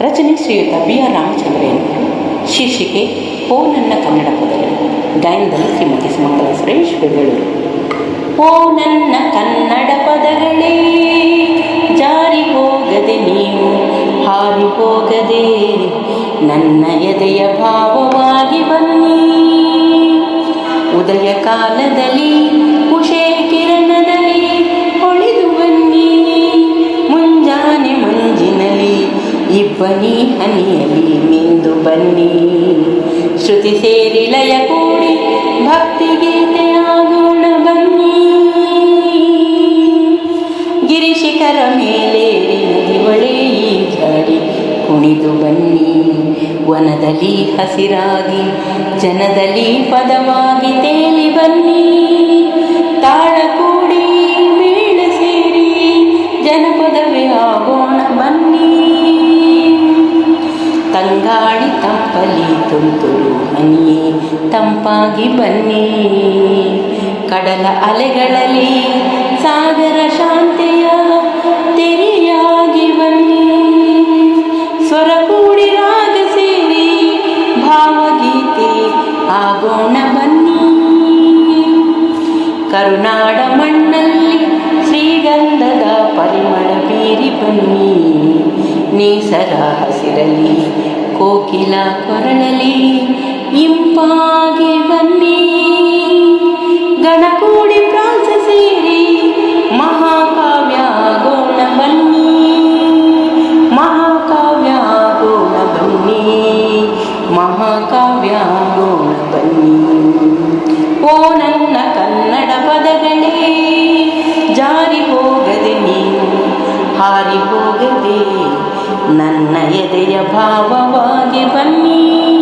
ರಚನೆ ಶ್ರೀಯುತ B R Ramachandraiah ಶೀರ್ಷಿಕೆ ಓ ನನ್ನ ಕನ್ನಡ ಪದಗಳು ಗಾಯನದಲ್ಲಿ ಶ್ರೀಮತಿ ಸುಮಂಗಲ ಸುರೇಶ್, ಬೆಂಗಳೂರು. ಓ ನನ್ನ ಕನ್ನಡ ಪದಗಳೇ, ಜಾರಿ ಹೋಗದೆ ನೀವು, ಹಾರಿ ಹೋಗದೆ ನನ್ನ ಎದೆಯ ಭಾವವಾಗಿ ಬನ್ನಿ. ಉದಯ ಕಾಲದಲ್ಲಿ ಇಬ್ಬನಿ ಹನಿಯಲಿ ಮಿಂದು ಬನ್ನಿ. ಶ್ರುತಿ ಸೇರಿ ಲಯ ಕೂಡಿ ಭಕ್ತಿಗೀತೆ ಆಗೋಣ ಬನ್ನಿ. ಗಿರಿಶಿಖರ ಮೇಲೇರಿ ನದಿ ಹೊಳೆ ಜಾಡಿ ಕುಣಿದು ಬನ್ನಿ. ವನದಲ್ಲಿ ಹಸಿರಾಗಿ ಜನದಲ್ಲಿ ಪದವಾಗಿ ತಂಗಾಳಿ ತಂಪಲಿ ತುಂತುರು ಹನಿಯೇ ತಂಪಾಗಿ ಬನ್ನಿ. ಕಡಲ ಅಲೆಗಳಲ್ಲಿ ಸಾಗರ ಶಾಂತಿಯ ತೆರಿಯಾಗಿ ಬನ್ನಿ. ಸ್ವರ ಕೂಡಿ ರಾಗ ಸೇರಿ ಭಾವಗೀತೆ ಆಗೋಣ ಬನ್ನಿ. ಕರುನಾಡ ಮಣ್ಣಲ್ಲಿ ಶ್ರೀಗಂಧದ ಪರಿಮಳ ಬೀರಿ ಬನ್ನಿ. ನೇಸರ ಹಸಿರಲಿ ಕೋಕಿಲ ಕೊರಳಲಿ ಇಂಪಾಗಿ ಬನ್ನಿ. ಗಣಕೂಡಿ ಪ್ರಾಸ ಸೇರಿ ಮಹಾಕಾವ್ಯ ಗೋಣ ಬನ್ನಿ. ಮಹಾಕಾವ್ಯ ಗೋಣ ಬನ್ನಿ. ಮಹಾಕಾವ್ಯ ಎದೆಯ ಭಾವವಾಗಿ ಬನ್ನಿ.